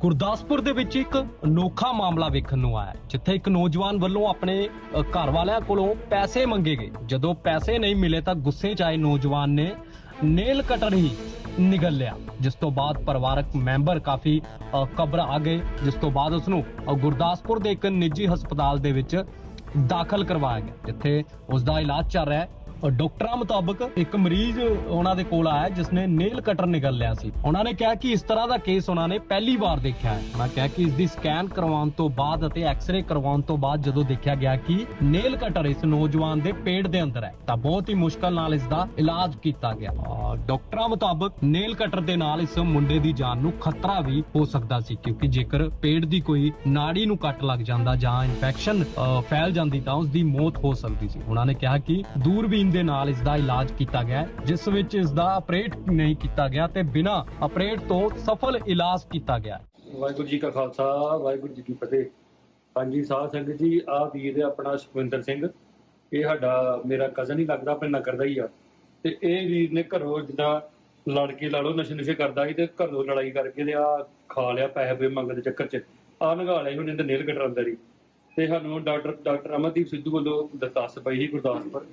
ਗੁਰਦਾਸਪੁਰ ਦੇ ਵਿੱਚ ਇੱਕ ਅਨੋਖਾ ਮਾਮਲਾ ਵੇਖਣ ਨੂੰ ਆਇਆ ਜਿੱਥੇ ਇੱਕ ਨੌਜਵਾਨ ਵੱਲੋਂ ਆਪਣੇ ਘਰ ਵਾਲਿਆਂ ਕੋਲੋਂ ਪੈਸੇ ਮੰਗੇ ਗਏ। ਜਦੋਂ ਪੈਸੇ ਨਹੀਂ ਮਿਲੇ ਤਾਂ ਗੁੱਸੇ 'ਚ ਆਏ ਨੌਜਵਾਨ ਨੇ ਨੇਲ ਕਟਰ ਹੀ ਨਿਗਲ ਲਿਆ, ਜਿਸ ਤੋਂ ਬਾਅਦ ਪਰਿਵਾਰਕ ਮੈਂਬਰ ਕਾਫੀ ਕਬਰ ਆ ਗਏ, ਜਿਸ ਤੋਂ ਬਾਅਦ ਉਸ ਨੂੰ ਗੁਰਦਾਸਪੁਰ ਦੇ ਇੱਕ ਨਿੱਜੀ ਹਸਪਤਾਲ ਦੇ ਵਿੱਚ ਦਾਖਲ ਕਰਵਾਇਆ ਗਿਆ, ਜਿੱਥੇ ਉਸ ਦਾ ਇਲਾਜ ਚੱਲ ਰਿਹਾ ਹੈ। ਡਾਕਟਰਾਂ ਮੁਤਾਬਕ ਇੱਕ ਮਰੀਜ਼ ਉਹਨਾਂ ਦੇ ਕੋਲ ਆਇਆ ਜਿਸ ਨੇ ਨੇਲ ਕਟਰ ਨਿਕਲ ਲਿਆ ਸੀ। ਉਹਨਾਂ ਨੇ ਕਿਹਾ ਕਿ ਇਸ ਤਰ੍ਹਾਂ ਦਾ ਕੇਸ ਉਹਨਾਂ ਨੇ ਪਹਿਲੀ ਵਾਰ ਦੇਖਿਆ ਹੈ। ਉਹਨਾਂ ਕਿਹਾ ਕਿ ਇਸ ਦੀ ਸਕੈਨ ਕਰਵਾਉਣ ਤੋਂ ਬਾਅਦ ਅਤੇ ਐਕਸ-ਰੇ ਕਰਵਾਉਣ ਤੋਂ ਬਾਅਦ ਜਦੋਂ ਦੇਖਿਆ ਗਿਆ ਕਿ ਨੇਲ ਕਟਰ ਇਸ ਨੌਜਵਾਨ ਦੇ ਪੇਟ ਦੇ ਅੰਦਰ ਹੈ, ਤਾਂ ਬਹੁਤ ਹੀ ਮੁਸ਼ਕਲ ਨਾਲ ਇਸ ਦਾ ਇਲਾਜ ਕੀਤਾ ਗਿਆ। ਡਾਕਟਰਾਂ ਮੁਤਾਬਕ ਨੇਲ ਕਟਰ ਦੇ ਨਾਲ ਇਸ ਮੁੰਡੇ ਦੀ ਜਾਨ ਨੂੰ ਖਤਰਾ ਵੀ ਹੋ ਸਕਦਾ ਸੀ, ਕਿਉਂਕਿ ਜੇਕਰ ਪੇਟ ਦੀ ਕੋਈ ਨਾੜੀ ਨੂੰ ਕੱਟ ਲੱਗ ਜਾਂਦਾ ਜਾਂ ਇਨਫੈਕਸ਼ਨ ਫੈਲ ਜਾਂਦੀ ਤਾਂ ਉਸ ਦੀ ਮੌਤ ਹੋ ਸਕਦੀ ਸੀ। ਉਹਨਾਂ ਨੇ ਕਿਹਾ ਕਿ ਦੂਰਬੀਨ ਦੇ ਨਾਲ ਇਸ ਦਾ ਇਲਾਜ ਕੀਤਾ ਗਿਆ ਜਿਸ ਵਿੱਚ ਇਸ ਦਾ ਆਪਰੇਟ ਨਹੀਂ ਕੀਤਾ ਗਿਆ ਤੇ ਬਿਨਾਂ ਆਪਰੇਟ ਤੋਂ ਸਫਲ ਇਲਾਜ ਕੀਤਾ ਗਿਆ ਵਾਹਿਗੁਰੂ ਜੀ ਕਾ ਖਾਲਸਾ, ਵਾਹਿਗੁਰੂ ਜੀ ਕੀ ਫਤਿਹ। ਹਾਂਜੀ, ਸਾਧ ਸੰਗਤ ਜੀ ਆ ਵੀਰ ਆਪਣਾ ਸੁਖਵਿੰਦਰ ਸਿੰਘ। ਇਹ ਸਾਡਾ, ਮੇਰਾ ਕਜ਼ਨ ਹੀ ਲੱਗਦਾ, ਆਪਣੇ ਨਗਰ ਦਾ ਹੀ ਆ। ਤੇ ਇਹ ਵੀਰ ਨੇ ਘਰੋਂ ਜਿੱਦਾਂ ਲੜ ਕੇ ਲਾ ਨਸ਼ੇ ਨਸ਼ੇ ਕਰਦਾ ਸੀ ਤੇ ਘਰੋਂ ਲੜਾਈ ਕਰਕੇ ਤੇ ਆ ਖਾ ਲਿਆ ਪੈਸੇ ਪੇ ਮੰਗਣ ਦੇ ਚੱਕਰ 'ਚ। ਆ ਨਗਾ ਲਿਆ ਸੀ ਉਹਨੇ ਤੇ ਨੇਲ ਕਟਰ ਅੰਦਰ ਹੀ। ਤੇ ਸਾਨੂੰ ਡਾਕਟਰ ਡਾਕਟਰ ਅਮਨਦੀਪ ਸਿੱਧੂ ਵੱਲੋਂ ਦੱਸ ਪਈ ਸੀ ਗੁਰਦਾਸਪੁਰ।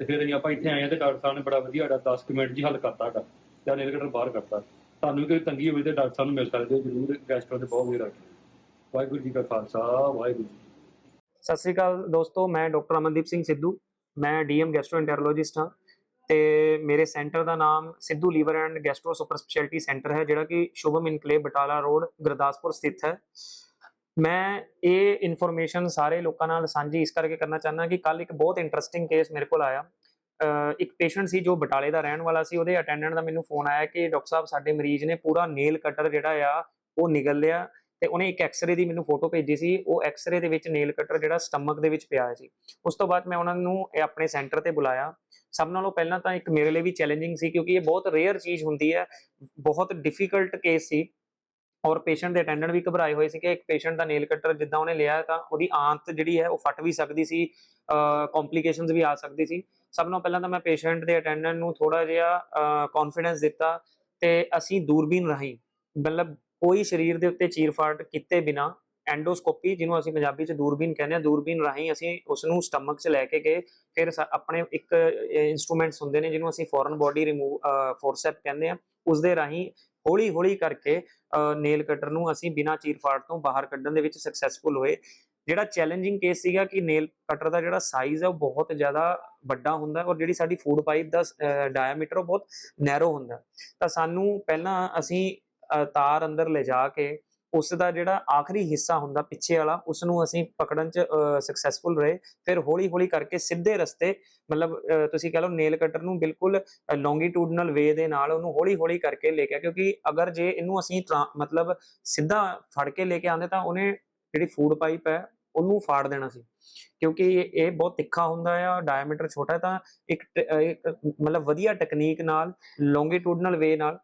ਤੇ ਫਿਰ ਅਸੀਂ ਆਪਾਂ ਇੱਥੇ ਆਏ ਆ ਤੇ ਡਾਕਟਰ ਸਾਹਿਬ ਨੇ ਬੜਾ ਵਧੀਆ ਸਾਡਾ 10 ਮਿੰਟ ਜੀ ਹੱਲ ਕਰਤਾ ਸਾਡਾ। ਤੇ ਨੇਲ ਬਾਹਰ ਕਰਤਾ ਤੁਹਾਨੂੰ ਕੋਈ ਤੰਗੀ ਹੋਵੇ ਤੇ ਡਾਕਟਰ ਸਾਹਿਬ ਨੂੰ ਮਿਲ ਸਕਦੇ ਹੋ, ਜਰੂਰ ਗੈਸਟਾਂ ਦੇ ਬਹੁਤ ਵਧੀਆ ਰੱਖੇ ਵਾਹਿਗੁਰੂ ਜੀ ਕਾ ਖਾਲਸਾ, ਵਾਹਿਗੁਰੂ ਜੀ ਸਤਿ ਸ੍ਰੀ ਅਕਾਲ ਦੋਸਤੋ, ਮੈਂ ਡਾਕਟਰ ਅਮਨਦੀਪ ਸਿੰਘ ਸਿੱਧੂ। ਮੈਂ ਡੀਐਮ ਗੈਸਟ੍ਰੋਐਂਟਰੋਲੋਜਿਸਟ ਹਾਂ ਤੇ ਮੇਰੇ ਸੈਂਟਰ ਦਾ ਨਾਮ Sidhu liver and gastro super speciality centre ਹੈ, ਜਿਹੜਾ ਕਿ ਸ਼ੁਭਮ ਇਨਕਲੇਵ ਬਟਾਲਾ ਰੋਡ, ਗੁਰਦਾਸਪੁਰ ਸਥਿਤ ਹੈ। ਮੈਂ ਇਹ ਇਨਫੋਰਮੇਸ਼ਨ ਸਾਰੇ ਲੋਕਾਂ ਨਾਲ ਸਾਂਝੀ ਇਸ ਕਰਕੇ ਕਰਨਾ ਚਾਹੁੰਦਾ ਕਿ ਕੱਲ ਇੱਕ ਬਹੁਤ ਇੰਟਰਸਟਿੰਗ ਕੇਸ ਮੇਰੇ ਕੋਲ ਆਇਆ। ਇੱਕ ਪੇਸ਼ੈਂਟ ਸੀ ਜੋ ਬਟਾਲੇ ਦਾ ਰਹਿਣ ਵਾਲਾ ਸੀ, ਉਹਦੇ ਅਟੈਂਡੈਂਟ ਦਾ ਮੈਨੂੰ ਫੋਨ ਆਇਆ ਕਿ ਡਾਕਟਰ ਸਾਹਿਬ ਸਾਡੇ ਮਰੀਜ਼ ਨੇ ਪੂਰਾ ਨੇਲ ਕਟਰ ਜਿਹੜਾ ਆ, ਉਹ ਨਿਗਲ ਲਿਆ ਤੇ ਉਹਨੇ ਇੱਕ ਐਕਸ-ਰੇ ਦੀ ਮੈਨੂੰ ਫੋਟੋ ਭੇਜੀ ਸੀ, ਉਹ ਐਕਸ-ਰੇ ਦੇ ਵਿੱਚ ਨੇਲ ਕਟਰ ਜਿਹੜਾ ਸਟਮਕ ਦੇ ਵਿੱਚ ਪਿਆ ਸੀ। ਉਸ ਤੋਂ ਬਾਅਦ ਮੈਂ ਉਹਨਾਂ ਨੂੰ ਇਹ ਆਪਣੇ ਸੈਂਟਰ ਤੇ ਬੁਲਾਇਆ। ਸਭ ਨਾਲੋਂ ਪਹਿਲਾਂ ਤਾਂ ਇੱਕ ਮੇਰੇ ਲਈ ਵੀ ਚੈਲੰਜਿੰਗ ਸੀ ਕਿਉਂਕਿ ਇਹ ਬਹੁਤ ਰੇਅਰ ਚੀਜ਼ ਹੁੰਦੀ ਹੈ, ਬਹੁਤ ਡਿਫਿਕਲਟ ਕੇਸ ਸੀ। ਔਰ ਪੇਸ਼ੈਂਟ ਦੇ ਅਟੈਂਡੈਂਟ ਵੀ ਘਬਰਾਏ ਹੋਏ ਸੀ ਕਿ ਇੱਕ ਪੇਸ਼ੈਂਟ ਦਾ ਨੇਲ ਕਟਰ ਜਿੱਦਾਂ ਉਹਨੇ ਲਿਆ ਤਾਂ ਉਹਦੀ ਆਂਤ ਜਿਹੜੀ ਹੈ ਉਹ ਫਟ ਵੀ ਸਕਦੀ ਸੀ ਕੰਪਲਿਕੇਸ਼ਨਸ ਵੀ ਆ ਸਕਦੀ ਸੀ। ਸਭ ਨਾਲੋਂ ਪਹਿਲਾਂ ਤਾਂ ਮੈਂ ਪੇਸ਼ੈਂਟ ਦੇ ਅਟੈਂਡੈਂਟ ਨੂੰ ਥੋੜਾ ਜਿਹਾ ਕੌਨਫੀਡੈਂਸ ਦਿੱਤਾ ਤੇ ਅਸੀਂ ਦੂਰਬੀਨ ਰਾਹੀਂ ਮਤਲਬ ਕੋਈ ਸਰੀਰ ਦੇ ਉੱਤੇ ਚੀਰਫਾੜ ਕੀਤੇ ਬਿਨਾ ਐਂਡੋਸਕੋਪੀ ਜਿਹਨੂੰ ਅਸੀਂ ਪੰਜਾਬੀ ਚ ਦੂਰਬੀਨ ਕਹਿੰਦੇ ਆ ਦੂਰਬੀਨ ਰਾਹੀਂ ਅਸੀਂ ਉਸ ਨੂੰ ਸਟਮਕ 'ਚ ਲੈ ਕੇ ਗਏ। ਫਿਰ ਸਾ- ਆਪਣੇ ਇੱਕ ਇਨਸਟਰੂਮੈਂਟਸ ਹੁੰਦੇ ਨੇ ਜਿਹਨੂੰ ਅਸੀਂ ਫੋਰਨ ਬੋਡੀ ਰਿਮੂਵ ਫੋਰਸੈਪ ਕਹਿੰਦੇ ਆ ਉਸ ਦੇ ਰਾਹੀਂ ਹੌਲੀ ਹੌਲੀ ਕਰਕੇ ਨੇਲ ਕਟਰ ਨੂੰ ਅਸੀਂ ਬਿਨਾ ਚੀਰਫਾੜ ਤੋਂ ਬਾਹਰ ਕੱਢਣ ਦੇ ਵਿੱਚ ਸਕਸੈਸਫੁਲ ਹੋਏ। ਜਿਹੜਾ ਚੈਲੰਜਿੰਗ ਕੇਸ ਸੀਗਾ ਕਿ ਨੇਲ ਕਟਰ ਦਾ ਜਿਹੜਾ ਸਾਈਜ਼ ਹੈ ਉਹ ਬਹੁਤ ਜ਼ਿਆਦਾ ਵੱਡਾ ਹੁੰਦਾ ਔਰ ਜਿਹੜੀ ਸਾਡੀ ਫੂਡ ਪਾਈਪ ਦਾ ਡਾਇਆਮੀਟਰ ਉਹ ਬਹੁਤ ਨੈਰੋ ਹੁੰਦਾ। ਤਾਂ ਸਾਨੂੰ ਪਹਿਲਾਂ ਅਸੀਂ ਤਾਰ ਅੰਦਰ ਲਿਜਾ ਕੇ ਉਸ ਦਾ ਜਿਹੜਾ ਆਖਰੀ ਹਿੱਸਾ ਹੁੰਦਾ ਪਿੱਛੇ ਵਾਲਾ ਉਸ ਨੂੰ ਅਸੀਂ ਪਕੜਨ ਚ ਸਕਸੈਸਫੁਲ ਰਹੇ। ਫਿਰ ਹੌਲੀ ਹੌਲੀ ਕਰਕੇ ਸਿੱਧੇ ਰਸਤੇ, ਮਤਲਬ ਤੁਸੀਂ ਕਹ ਲਓ ਨੇਲ ਕਟਰ ਨੂੰ ਬਿਲਕੁਲ ਲੌਂਗੀਟਿਊਡਨਲ ਵੇ ਦੇ ਨਾਲ ਉਹਨੂੰ ਹੌਲੀ ਹੌਲੀ ਕਰਕੇ ਲੈ ਕੇ ਕਿਉਂਕਿ ਅਗਰ ਜੇ ਇਹਨੂੰ ਅਸੀਂ ਟਰਾਂ- ਮਤਲਬ ਸਿੱਧਾ ਫੜ ਕੇ ਲੈ ਕੇ ਆਂਦੇ ਤਾਂ ਉਹਨੇ ਜਿਹੜੀ ਫੂਡ ਪਾਈਪ ਹੈ, ਉਹਨੂੰ ਫਾੜ ਦੇਣਾ ਸੀ। ਕਿਉਂਕਿ ਇਹ ਇਹ ਬਹੁਤ ਤਿੱਖਾ ਹੁੰਦਾ ਆ ਡਾਇਆਮੀਟਰ ਛੋਟਾ ਤਾਂ ਇੱਕ ਟ- ਇੱਕ ਮਤਲਬ ਵਧੀਆ ਟੈਕਨੀਕ ਨਾਲ ਲੌਂਗੀਟਿਊਡਨਲ ਵੇ ਨਾਲ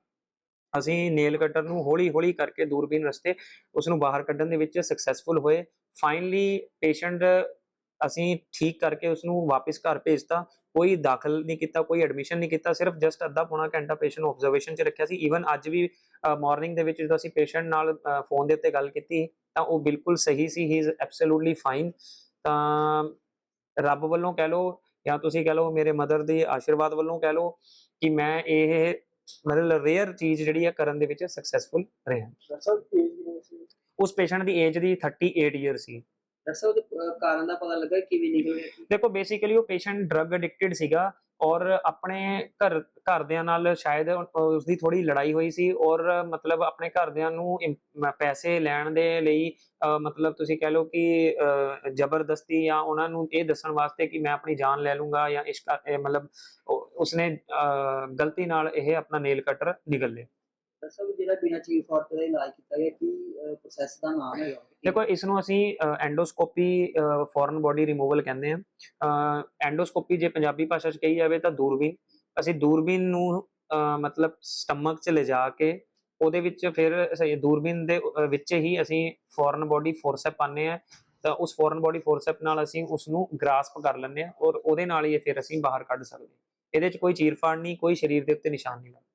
ਅਸੀਂ ਨੇਲ ਕਟਰ ਨੂੰ ਹੌਲੀ ਹੌਲੀ ਕਰਕੇ ਦੂਰਬੀਨ ਰਸਤੇ ਉਸ ਨੂੰ ਬਾਹਰ ਕੱਢਣ ਦੇ ਵਿੱਚ ਸਕਸੈਸਫੁਲ ਹੋਏ। ਫਾਈਨਲੀ ਪੇਸ਼ੈਂਟ ਅਸੀਂ ਠੀਕ ਕਰਕੇ ਉਸ ਨੂੰ ਵਾਪਸ ਘਰ ਭੇਜਤਾ। ਕੋਈ ਦਾਖਲ ਨਹੀਂ ਕੀਤਾ, ਕੋਈ ਐਡਮਿਸ਼ਨ ਨਹੀਂ ਕੀਤਾ, ਸਿਰਫ ਜਸਟ ਅੱਧਾ ਪੌਣਾ ਘੰਟਾ ਪੇਸ਼ੈਂਟ ਆਬਜ਼ਰਵੇਸ਼ਨ 'ਚ ਰੱਖਿਆ ਸੀ। ਈਵਨ ਅੱਜ ਵੀ ਮਾਰਨਿੰਗ ਦੇ ਵਿੱਚ ਜਦੋਂ ਅਸੀਂ ਪੇਸ਼ੈਂਟ ਨਾਲ ਫੋਨ ਦੇ ਉੱਤੇ ਗੱਲ ਕੀਤੀ, ਤਾਂ ਉਹ ਬਿਲਕੁਲ ਸਹੀ ਸੀ। ਹੀ ਇਜ਼ ਐਬਸੋਲੂਟਲੀ ਫਾਈਨ ਤਾਂ ਰੱਬ ਵੱਲੋਂ ਕਹਿ ਲਓ ਜਾਂ ਤੁਸੀਂ ਕਹਿ ਲਓ ਮੇਰੇ ਮਦਰ ਦੇ ਆਸ਼ੀਰਵਾਦ ਵੱਲੋਂ ਕਹਿ ਲਓ ਕਿ ਮੈਂ ਇਹ ਮਤਲਬ ਰੇਅਰ ਚੀਜ਼ ਜਿਹੜੀ ਹੈ ਕਰਨ ਦੇ ਵਿੱਚ ਸਕਸੈਸਫੁਲ ਰਿਹਾ ਡਾਕਟਰ ਸਾਹਿਬ ਏਜ ਕਿੰਨੀ ਸੀ। ਉਸ ਪੇਸ਼ੈਂਟ ਦੀ ਏਜ ਦੀ 38 ਇਅਰ ਸੀ। ਅਹ, ਕਾਰਨ ਦਾ ਪਤਾ ਲੱਗਾ ਕਿਵੇਂ ਨਿਕਲਿਆ ਦੇਖੋ ਬੇਸਿਕਲੀ ਉਹ ਪੇਸ਼ੈਂਟ ਡਰਗ ਐਡਿਕਟਡ ਸੀਗਾ ਔਰ ਆਪਣੇ ਘਰ ਘਰਦਿਆਂ ਨਾਲ ਸ਼ਾਇਦ ਉਸ ਦੀ ਥੋੜੀ ਲੜਾਈ ਹੋਈ ਸੀ ਔਰ ਮਤਲਬ ਆਪਣੇ ਘਰਦਿਆਂ ਨੂੰ ਪੈਸੇ ਲੈਣ ਦੇ ਲਈ ਮਤਲਬ ਤੁਸੀਂ ਕਹਿ ਲਓ ਕਿ ਜ਼ਬਰਦਸਤੀ ਜਾਂ ਉਹਨਾਂ ਨੂੰ ਇਹ ਦੱਸਣ ਵਾਸਤੇ ਕਿ ਮੈਂ ਆਪਣੀ ਜਾਨ ਲੈ ਲੂੰਗਾ ਜਾਂ ਇਸ ਮਤਲਬ ਉਸਨੇ ਗਲਤੀ ਨਾਲ ਇਹ ਆਪਣਾ ਨੇਲ ਕਟਰ ਨਿਗਲ ਲਿਆ। ਡਾਕਟਰ ਸਾਹਿਬ ਜਿਹੜਾ ਬਿਨਾਂ ਚੀਜ਼ ਫਾਰਟ ਦਾ ਇਲਾਜ ਕੀਤਾ ਗਿਆ ਕੀ ਪ੍ਰੋਸੈਸ ਦਾ ਨਾਮ ਹੈਗਾ? ਦੇਖੋ ਇਸ ਨੂੰ ਅਸੀਂ ਐਂਡੋਸਕੋਪੀ ਫੋਰਨ ਬੋਡੀ ਰਿਮੂਵਲ ਕਹਿੰਦੇ ਆ ਐਂਡੋਸਕੋਪੀ ਜੇ ਪੰਜਾਬੀ ਭਾਸ਼ਾ 'ਚ ਕਹੀ ਜਾਵੇ ਤਾਂ ਦੂਰਬੀਨ। ਅਸੀਂ ਦੂਰਬੀਨ ਨੂੰ ਮਤਲਬ ਸਟਮਕ 'ਚ ਲਿਜਾ ਕੇ ਉਹਦੇ ਵਿੱਚ ਫਿਰ ਅਸੀਂ ਦੂਰਬੀਨ ਦੇ ਵਿੱਚ ਹੀ ਅਸੀਂ ਫੋਰਨ ਬੋਡੀ ਫੋਰਸੈਪ ਪਾਉਂਦੇ ਆ ਤਾਂ ਉਸ ਫੋਰਨ ਬੋਡੀ ਫੋਰਸੈਪ ਨਾਲ ਅਸੀਂ ਉਸ ਨੂੰ ਗ੍ਰਾਸਪ ਕਰ ਲੈਂਦੇ ਆ ਔਰ ਉਹਦੇ ਨਾਲ ਹੀ ਫਿਰ ਅਸੀਂ ਬਾਹਰ ਕੱਢ ਸਕਦੇ ਹਾਂ। ਇਹਦੇ 'ਚ ਕੋਈ ਚੀਰਫਾੜ ਨਹੀਂ ਕੋਈ ਸਰੀਰ ਦੇ ਉੱਤੇ ਨਿਸ਼ਾਨ ਨਹੀਂ ਲੱਗਦਾ